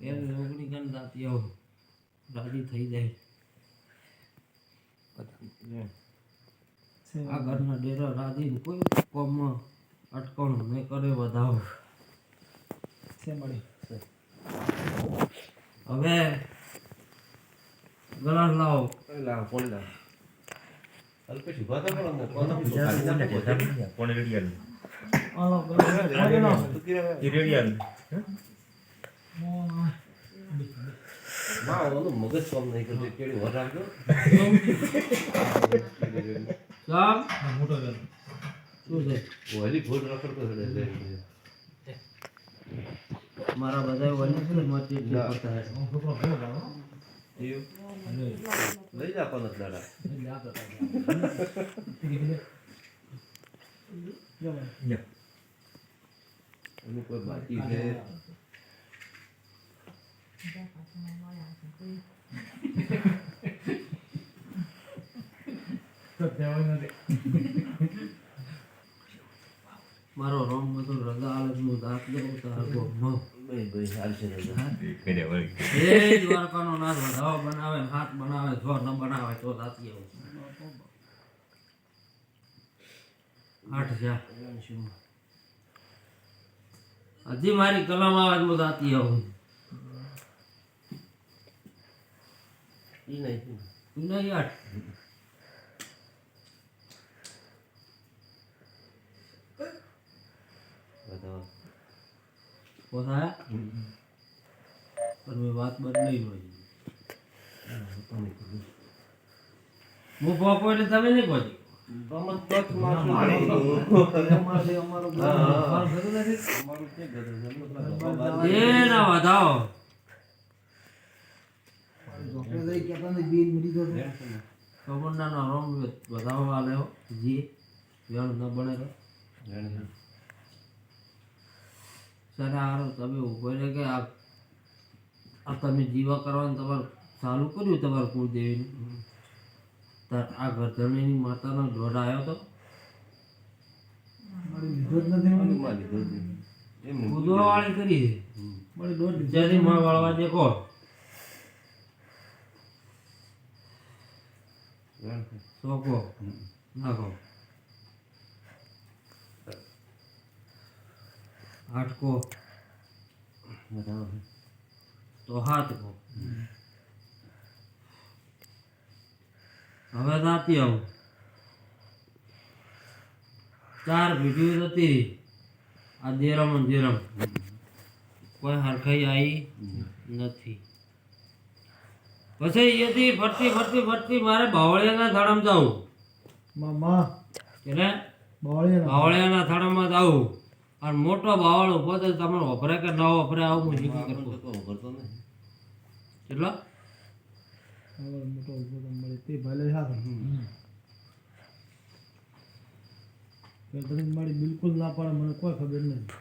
એ રોગણી કન દાતી આવો. રાજી થઈ જાય. આ ઘરના ડેરા રાજી કોઈ કોમમાં અટકણું નહીં કરે વધાવો. હવે ગલાસ લાવો. લાવો પોણી લાવો. અલ્પેશ ઊભા તો પણ અમુક કોનો પીછો ખાલી ના તું એ રેડિયલમાં ઓલું મગજ કામ નહીં કરતું કેળી વર રાખજો સામ શું છે ઓલી ફૂલ રખડતો હતો એટલે મારા બધા વન્ય છે ના. પડતા હશે એવું? લઈ જા પંદર દાડા એનું કોઈ બાકી છે મારો રોમ બધો રજા આલે છે, હું દાંત દઉં તાર ગોમનો. ભાઈ ભાઈ હાલશે વળી. એ દ્વારકાનો નાથ વધાવો બનાવે હાથ બનાવે જો ન બનાવે તો દાંતી આવું આઠ જા હજી મારી કલમ આવે તો હું દાંતી આવું ઈ નહીં નહીં બતાવો. પોતા પણ વાત બદલાઈ હોય. હું એટલે તમે નહીં પહોંચી માં શું કરવાનું? હા, હા. અમારું છે ગધેડું. રમત એ ના રોમ વધાવો આલે જી વેણ ન બને તો. સર હારો તમે ઊભો રહે કે આ આ તમે જીવા કરવાનું તમારે ચાલુ કર્યું તમારું કુળદેવીનું? તાર આ ગરધણીની માતાનો દોઢ આવ્યો તો? કૂદવાવાળી કરી હમ. જેથી માં વાળવા દેખો વેણ છે. સોકો હમ. નાખો આઠકો બતાવો છે. તો હાથકો હવે દાંતી આવું ચાર વીડિયો હતી આ દેરમ અને દેરમ કોઈ હરખાઈ આવી નથી પછી અહીંયાથી ફરતી ફરતી ફરતી મારે બાવળિયાના થાળામાં જવું એટલે બાવળિયાના. થાળામાં જવું અને મોટો બાવળ ઊભો તો તમે વપરે કે ન વપરે આવું હું આપણે કરતો. તો કોઈ ઉભરતો નહીં. મારી બિલકુલ ના પાડે મને કોઈ ખબર નહીં. છે.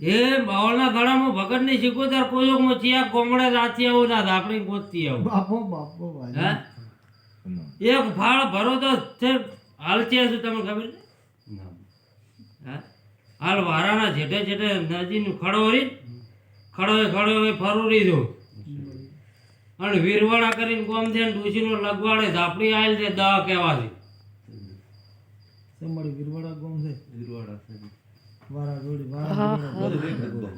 એ બાવળના થાળામાં ભગતની ત્યારે કોઈ હું ચિયા કોમડે રાચી આવું ના આપણી ગોતતી આવું. બાપો બાપો એક ફાળ ભરો તો છે હાલ છે તમને ખબર છે? હે? હાલ વારાના જેઠે જેઠે નદીનું ખડોરી ખડો ખડો ફરું દો અને વીરવાડા કરીને કોમ છે ડૂસીનો લગવાડે ઝાપડી આવેલ છે દવા કહેવાથી. ગીરવાડા ગામ છે? વીરવાડા છે. વારા જોડી વારા.